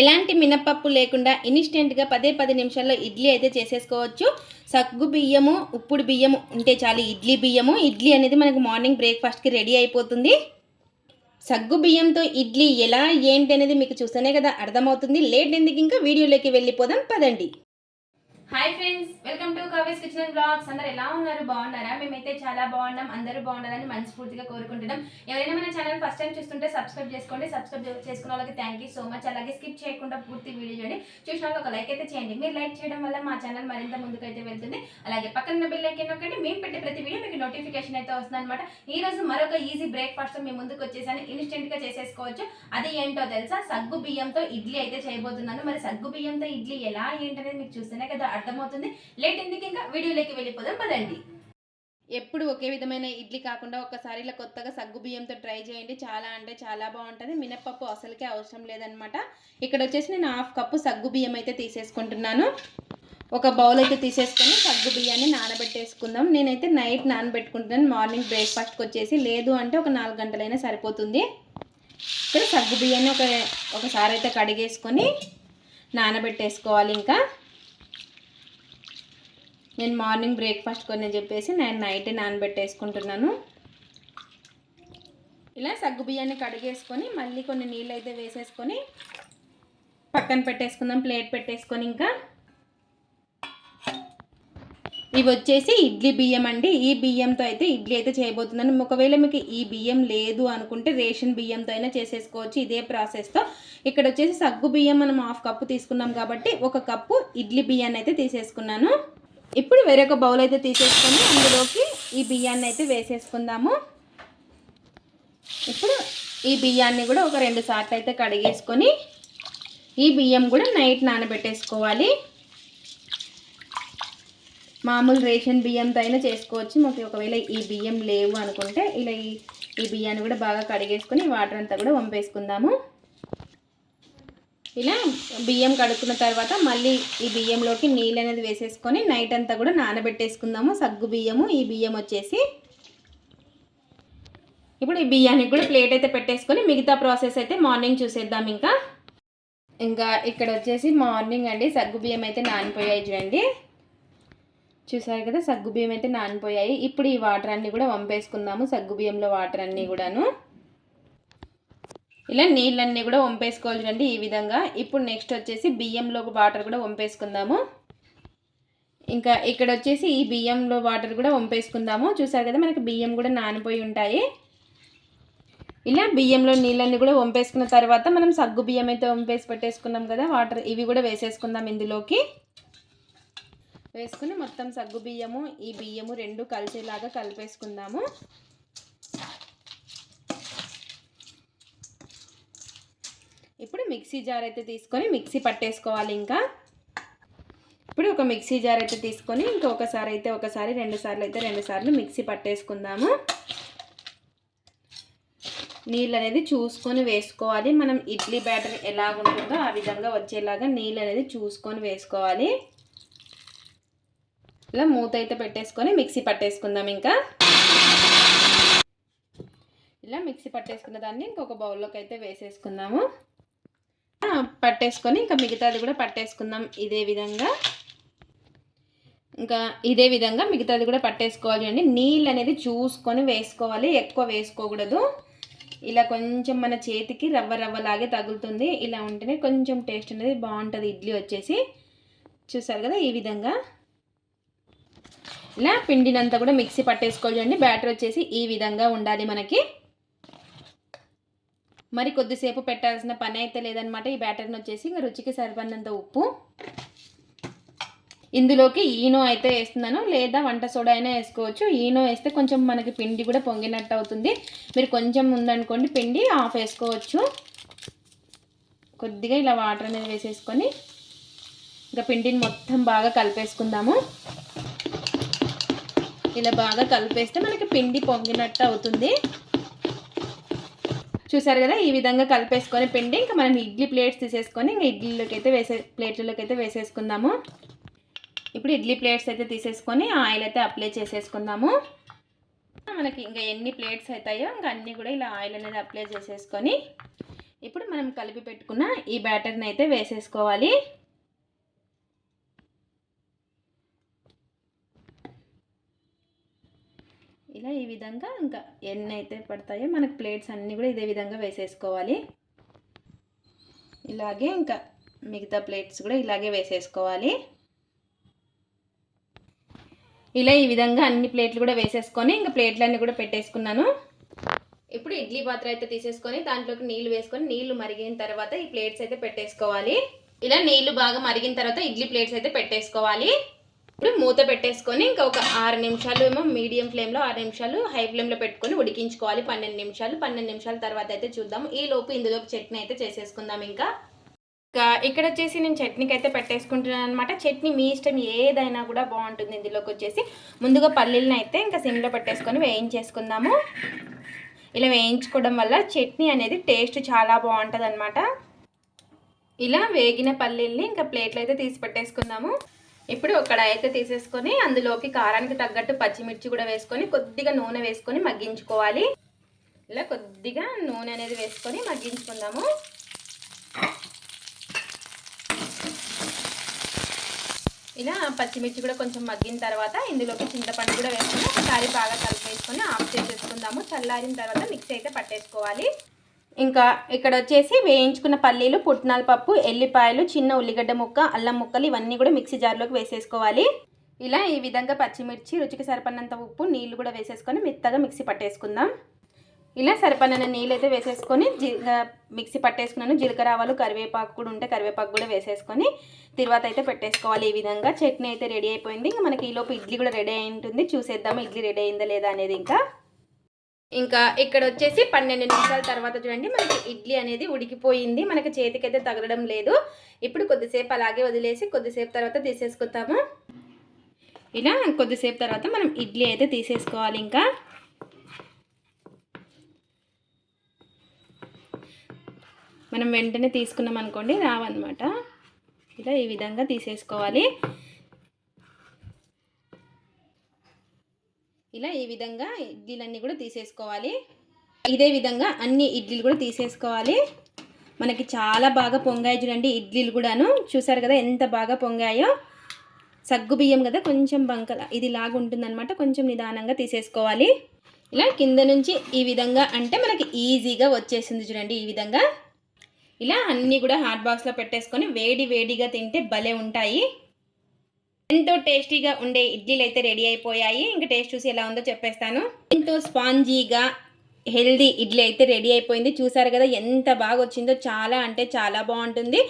ఎలాంటి మినపప్పు లేకుండా ఇన్స్టెంట్గా పదే పది నిమిషాల్లో ఇడ్లీ అయితే చేసేసుకోవచ్చు. సగ్గు బియ్యము ఉప్పుడు బియ్యము ఉంటే చాలు ఇడ్లీ బియ్యము. ఇడ్లీ అనేది మనకు మార్నింగ్ బ్రేక్ఫాస్ట్కి రెడీ అయిపోతుంది. సగ్గు బియ్యంతో ఇడ్లీ ఎలా ఏంటి అనేది మీకు చూస్తేనే కదా అర్థమవుతుంది. లేట్ ఎందుకు ఇంకా? వీడియోలోకి వెళ్ళిపోదాం. పదండి. Hi friends welcome to Kavi's kitchen and blogs అందరు ఎలా ఉన్నారు? బాగున్నారా? మేమైతే చాలా బాగున్నాం. అందరూ బాగున్నారని మనస్ఫూర్తిగా కోరుకుంటున్నాం. ఎవరైనా మన ఛానల్ ఫస్ట్ టైం చూస్తుంటే సబ్స్క్రైబ్ చేసుకోండి. సబ్స్క్రైబ్ చేసుకున్న వాళ్ళకి థ్యాంక్ యూ సో మచ్ అలాగే స్కిప్ చేయకుండా పూర్తి వీడియో చూడండి. చూసిన ఒక లైక్ అయితే చేయండి. మీరు లైక్ చేయడం వల్ల మా ఛానల్ మరింత ముందుకు అయితే వెళ్తుంది. అలాగే పక్కన బిల్ లైక్ ఒకటి మేము పెట్టే ప్రతి వీడియో మీకు నోటిఫికేషన్ అయితే వస్తుంది అనమాట ఈ రోజు మరొక ఈజీ బ్రేక్ఫాస్ట్ మీ ముందుకు వచ్చేసాను. ఇన్స్టెంట్గా చేసేసుకోవచ్చు. అది ఏంటో తెలుసా? సగ్గు బియ్యంతో ఇడ్లీ అయితే చేయబోతున్నాను. మరి సగ్గు బియ్యంతో ఇడ్లీ ఎలా ఏంటనేది మీకు చూస్తేనే కదా అర్థమవుతుంది. లేట్ ఎందుకు ఇంకా వీడియోలోకి వెళ్ళిపోదాం పదండి. ఎప్పుడు ఒకే విధమైన ఇడ్లీ కాకుండా ఒకసారి ఇలా కొత్తగా సగ్గు బియ్యంతో ట్రై చేయండి. చాలా అంటే చాలా బాగుంటుంది. మినప్పప్పు అసలుకే అవసరం లేదనమాట ఇక్కడ వచ్చేసి నేను హాఫ్ కప్పు సగ్గు బియ్యం అయితే తీసేసుకుంటున్నాను. ఒక బౌల్ అయితే తీసేసుకొని సగ్గు బియ్యాన్ని నానబెట్టేసుకుందాం. నేనైతే నైట్ నానబెట్టుకుంటున్నాను. మార్నింగ్ బ్రేక్ఫాస్ట్కి వచ్చేసి లేదు అంటే ఒక నాలుగు గంటలైనా సరిపోతుంది. ఇక్కడ సగ్గు బియ్యాన్ని ఒక ఒకసారి అయితే కడిగేసుకొని నానబెట్టేసుకోవాలి ఇంకా. నేను మార్నింగ్ బ్రేక్ఫాస్ట్ కొన్ని చెప్పేసి నేను నైట్ నానబెట్టేసుకుంటున్నాను. ఇలా సగ్గు బియ్యాన్ని కడిగేసుకొని మళ్ళీ కొన్ని నీళ్ళు అయితే వేసేసుకొని పక్కన పెట్టేసుకుందాం ప్లేట్ పెట్టేసుకొని ఇంకా. ఇవి వచ్చేసి ఇడ్లీ బియ్యం అండి. ఈ బియ్యంతో అయితే ఇడ్లీ అయితే చేయబోతున్నాను. ఒకవేళ మీకు ఈ బియ్యం లేదు అనుకుంటే రేషన్ బియ్యంతో అయినా చేసేసుకోవచ్చు. ఇదే ప్రాసెస్తో. ఇక్కడ వచ్చేసి సగ్గు బియ్యం మనం హాఫ్ కప్పు తీసుకున్నాం కాబట్టి ఒక కప్పు ఇడ్లీ బియ్యాన్ని అయితే తీసేసుకున్నాను. ఇప్పుడు వేరొక బౌల్ అయితే తీసేసుకొని అందులోకి ఈ బియ్యాన్ని అయితే వేసేసుకుందాము. ఇప్పుడు ఈ బియ్యాన్ని కూడా ఒక రెండు సార్లు అయితే కడిగేసుకొని ఈ బియ్యం కూడా నైట్ నానబెట్టేసుకోవాలి. మామూలు రేషన్ బియ్యంతో అయినా చేసుకోవచ్చు. మాకు ఒకవేళ ఈ బియ్యం లేవు అనుకుంటే ఇలా ఈ ఈ బియ్యాన్ని కూడా బాగా కడిగేసుకొని వాటర్ అంతా కూడా వంపేసుకుందాము. ఇలా బియ్యం కడుక్కున్న తర్వాత మళ్ళీ ఈ బియ్యంలోకి నీళ్ళు అనేది వేసేసుకొని నైట్ అంతా కూడా నానబెట్టేసుకుందాము. సగ్గు బియ్యము ఈ బియ్యం వచ్చేసి. ఇప్పుడు ఈ బియ్యానికి కూడా ప్లేట్ అయితే పెట్టేసుకొని మిగతా ప్రాసెస్ అయితే మార్నింగ్ చూసేద్దాం ఇంకా. ఇంకా ఇక్కడ వచ్చేసి మార్నింగ్ అండి. సగ్గు బియ్యం అయితే నానిపోయాయి చూడండి. చూసారు కదా సగ్గు బియ్యం అయితే నానిపోయాయి. ఇప్పుడు ఈ వాటర్ అన్నీ కూడా వంపేసుకుందాము సగ్గు బియ్యంలో వాటర్ అన్నీ కూడాను. ఇలా నీళ్ళన్నీ కూడా వంపేసుకోవాలి ఈ విధంగా. ఇప్పుడు నెక్స్ట్ వచ్చేసి బియ్యంలో వాటర్ కూడా వంపేసుకుందాము. ఇంకా ఇక్కడ వచ్చేసి ఈ బియ్యంలో వాటర్ కూడా వంపేసుకుందాము. చూసారు కదా మనకి బియ్యం కూడా నానిపోయి ఉంటాయి. ఇలా బియ్యంలో నీళ్ళన్నీ కూడా వంపేసుకున్న తర్వాత మనం సగ్గు బియ్యం అయితే వంపేసి పెట్టేసుకున్నాం కదా వాటర్ ఇవి కూడా వేసేసుకుందాం ఇందులోకి. వేసుకుని మొత్తం సగ్గు బియ్యము ఈ బియ్యము రెండు కలిసేలాగా కలిపేసుకుందాము. ఇప్పుడు మిక్సీ జార్ అయితే తీసుకొని మిక్సీ పట్టేసుకోవాలి ఇంకా. ఇప్పుడు ఒక మిక్సీ జార్ అయితే తీసుకొని ఇంకా ఒకసారి అయితే ఒకసారి రెండు సార్లు అయితే రెండు సార్లు మిక్సీ పట్టేసుకుందాము. నీళ్ళు అనేది చూసుకొని వేసుకోవాలి. మనం ఇడ్లీ బ్యాటర్ ఎలా ఉంటుందో ఆ విధంగా వచ్చేలాగా నీళ్ళు అనేది చూసుకొని వేసుకోవాలి. ఇలా మూత అయితే పెట్టేసుకొని మిక్సీ పట్టేసుకుందాం ఇంకా. ఇలా మిక్సీ పట్టేసుకున్న దాన్ని ఇంకొక బౌల్లోకి అయితే వేసేసుకుందాము. పట్టేసుకొని ఇంకా మిగతాది కూడా పట్టేసుకుందాం ఇదే విధంగా. ఇంకా ఇదే విధంగా మిగతాది కూడా పట్టేసుకోవాలి అండి నీళ్ళు అనేది చూసుకొని వేసుకోవాలి. ఎక్కువ వేసుకోకూడదు. ఇలా కొంచెం మన చేతికి రవ్వ రవ్వలాగే తగులుతుంది. ఇలా ఉంటేనే కొంచెం టేస్ట్ అనేది బాగుంటుంది. ఇడ్లీ వచ్చేసి. చూసారు కదా ఈ విధంగా. ఇలా పిండినంతా కూడా మిక్సీ పట్టేసుకోవాలి అండి బ్యాటర్ వచ్చేసి ఈ విధంగా ఉండాలి మనకి. మరి కొద్దిసేపు పెట్టాల్సిన పని అయితే లేదనమాట ఈ బ్యాటర్ని వచ్చేసి ఇంకా రుచికి సరిపడినంత ఉప్పు. ఇందులోకి ఈనో అయితే వేస్తున్నాను. లేదా వంట సోడా అయినా వేసుకోవచ్చు. ఈనో వేస్తే కొంచెం మనకి పిండి కూడా పొంగినట్టు అవుతుంది. మీరు కొంచెం ఉందనుకోండి పిండి ఆఫ్ వేసుకోవచ్చు. కొద్దిగా ఇలా వాటర్ అనేది వేసేసుకొని ఇంకా పిండిని మొత్తం బాగా కలిపేసుకుందాము. ఇలా బాగా కలిపేస్తే మనకి పిండి పొంగినట్టు అవుతుంది. చూసారు కదా ఈ విధంగా కలిపేసుకొని పిండి ఇంకా మనం ఇడ్లీ ప్లేట్స్ తీసేసుకొని ఇంకా ఇడ్లీలోకి అయితే వేసే ప్లేట్లలోకి అయితే వేసేసుకుందాము. ఇప్పుడు ఇడ్లీ ప్లేట్స్ అయితే తీసేసుకొని ఆయిల్ అయితే అప్లై చేసేసుకుందాము. మనకి ఇంకా ఎన్ని ప్లేట్స్ అవుతాయో ఇంకా అన్నీ కూడా ఇలా ఆయిల్ అనేది అప్లై చేసేసుకొని ఇప్పుడు మనం కలిపి పెట్టుకున్న ఈ బ్యాటర్ని అయితే వేసేసుకోవాలి. ఇలా ఈ విధంగా ఇంకా ఎన్ని అయితే పడతాయో మనకు ప్లేట్స్ అన్నీ కూడా ఇదే విధంగా వేసేసుకోవాలి. ఇలాగే ఇంకా మిగతా ప్లేట్స్ కూడా ఇలాగే వేసేసుకోవాలి. ఇలా ఈ విధంగా అన్ని ప్లేట్లు కూడా వేసేసుకొని ఇంకా ప్లేట్లన్నీ కూడా పెట్టేసుకున్నాను. ఇప్పుడు ఇడ్లీ పాత్ర అయితే తీసేసుకొని దాంట్లోకి నీళ్ళు వేసుకొని నీళ్ళు మరిగిన తర్వాత ఈ ప్లేట్స్ అయితే పెట్టేసుకోవాలి. ఇలా నీళ్ళు బాగా మరిగిన తర్వాత ఇడ్లీ ప్లేట్స్ అయితే పెట్టేసుకోవాలి. ఇప్పుడు మూత పెట్టేసుకొని ఇంకా ఒక ఆరు నిమిషాలు ఏమో మీడియం ఫ్లేమ్లో ఆరు నిమిషాలు హై ఫ్లేమ్లో పెట్టుకొని ఉడికించుకోవాలి. పన్నెండు నిమిషాలు పన్నెండు నిమిషాల తర్వాత అయితే చూద్దాం. ఈ లోపు ఇందులో చట్నీ అయితే చేసేసుకుందాం ఇంకా. ఇంకా ఇక్కడ వచ్చేసి నేను చట్నీకి అయితే పెట్టేసుకుంటున్నాను అనమాట చట్నీ మీ ఇష్టం ఏదైనా కూడా బాగుంటుంది ఇందులోకి వచ్చేసి. ముందుగా పల్లీలను అయితే ఇంకా సిమ్లో పెట్టేసుకొని వేయించేసుకుందాము. ఇలా వేయించుకోవడం వల్ల చట్నీ అనేది టేస్ట్ చాలా బాగుంటుంది ఇలా వేగిన పల్లీల్ని ఇంకా ప్లేట్లు అయితే తీసి పెట్టేసుకుందాము. ఇప్పుడు ఒక అయితే తీసేసుకొని అందులోకి కారానికి తగ్గట్టు పచ్చిమిర్చి కూడా వేసుకొని కొద్దిగా నూనె వేసుకొని మగ్గించుకోవాలి. ఇలా కొద్దిగా నూనె అనేది వేసుకొని మగ్గించుకుందాము. ఇలా పచ్చిమిర్చి కూడా కొంచెం మగ్గిన తర్వాత ఇందులోకి చింతపండు కూడా వేసుకొని ఒకసారి బాగా కలిపేసుకొని ఆఫ్ చేసేసుకుందాము. చల్లారిన తర్వాత మిక్స్ అయితే పట్టేసుకోవాలి. ఇంకా ఇక్కడ వచ్చేసి వేయించుకున్న పల్లీలు పుట్నాల పప్పు ఎల్లిపాయలు చిన్న ఉల్లిగడ్డ ముక్క అల్లం ముక్కలు ఇవన్నీ కూడా మిక్సీ జార్లోకి వేసేసుకోవాలి. ఇలా ఈ విధంగా పచ్చిమిర్చి రుచికి సరిపడినంత ఉప్పు నీళ్ళు కూడా వేసేసుకొని మెత్తగా మిక్సీ పట్టేసుకుందాం. ఇలా సరిపడిన నీళ్ళు అయితే వేసేసుకొని జీ మిక్సీ పట్టేసుకున్నాను. జీలకర్ర ఆవాలు కరివేపాకు కూడా ఉంటే కరివేపాకు కూడా వేసేసుకొని తర్వాత అయితే పెట్టేసుకోవాలి ఈ విధంగా. చట్నీ అయితే రెడీ అయిపోయింది. ఇంకా మనకి ఈలోపు ఇడ్లీ కూడా రెడీ అయి ఉంటుంది. చూసేద్దాము ఇడ్లీ రెడీ అయిందా లేదా అనేది ఇంకా. ఇంకా ఇక్కడ వచ్చేసి పన్నెండు నిమిషాల తర్వాత చూడండి మనకి ఇడ్లీ అనేది ఉడికిపోయింది. మనకి చేతికైతే తగలడం లేదు. ఇప్పుడు కొద్దిసేపు అలాగే వదిలేసి కొద్దిసేపు తర్వాత తీసేసుకుంటాము ఇలా కొద్దిసేపు తర్వాత మనం ఇడ్లీ అయితే తీసేసుకోవాలి ఇంకా. మనం వెంటనే తీసుకున్నాం అనుకోండి రావన్నమాట. ఇలా ఈ విధంగా తీసేసుకోవాలి. ఇలా ఈ విధంగా ఇడ్లీలన్నీ కూడా తీసేసుకోవాలి. ఇదే విధంగా అన్ని ఇడ్లీలు కూడా తీసేసుకోవాలి. మనకి చాలా బాగా పొంగాయి చూడండి ఇడ్లీలు కూడాను. చూసారు కదా ఎంత బాగా పొంగాయో. సగ్గు బియ్యం కదా కొంచెం బంకల ఇది లాగా ఉంటుందన్నమాట. కొంచెం నిదానంగా తీసేసుకోవాలి. ఇలా కింద నుంచి ఈ విధంగా అంటే మనకి ఈజీగా వచ్చేసింది చూడండి ఈ విధంగా. ఇలా అన్నీ కూడా హాట్ బాక్స్లో పెట్టేసుకొని వేడి వేడిగా తింటే భలే ఉంటాయి. ఎంతో టేస్టీగా ఉండే ఇడ్లీలు అయితే రెడీ అయిపోయాయి. ఇంకా టేస్ట్ చూసి ఎలా ఉందో చెప్పేస్తాను. ఎంతో స్పాంజీగా హెల్దీ ఇడ్లీ అయితే రెడీ అయిపోయింది. చూసారు కదా ఎంత బాగా వచ్చిందో చాలా అంటే చాలా బాగుంటుంది.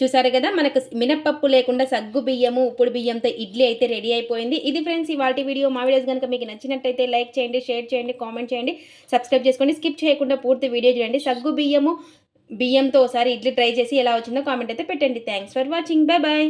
చూసారు కదా మనకు మినప్పప్పు లేకుండా సగ్గు బియ్యము ఉప్పుడు బియ్యంతో ఇడ్లీ అయితే రెడీ అయిపోయింది. ఇది ఫ్రెండ్స్ ఇవాళ వీడియో మా వీడియోస్ కనుక మీకు నచ్చినట్టయితే లైక్ చేయండి షేర్ చేయండి కామెంట్ చేయండి సబ్స్క్రైబ్ చేసుకోండి స్కిప్ చేయకుండా పూర్తి వీడియో చూడండి. సగ్గు బియ్యము బియ్యంతో ఒకసారి ఇడ్లీ ట్రై చేసి ఎలా వచ్చిందో కామెంట్ అయితే పెట్టండి. Thanks for watching. Bye bye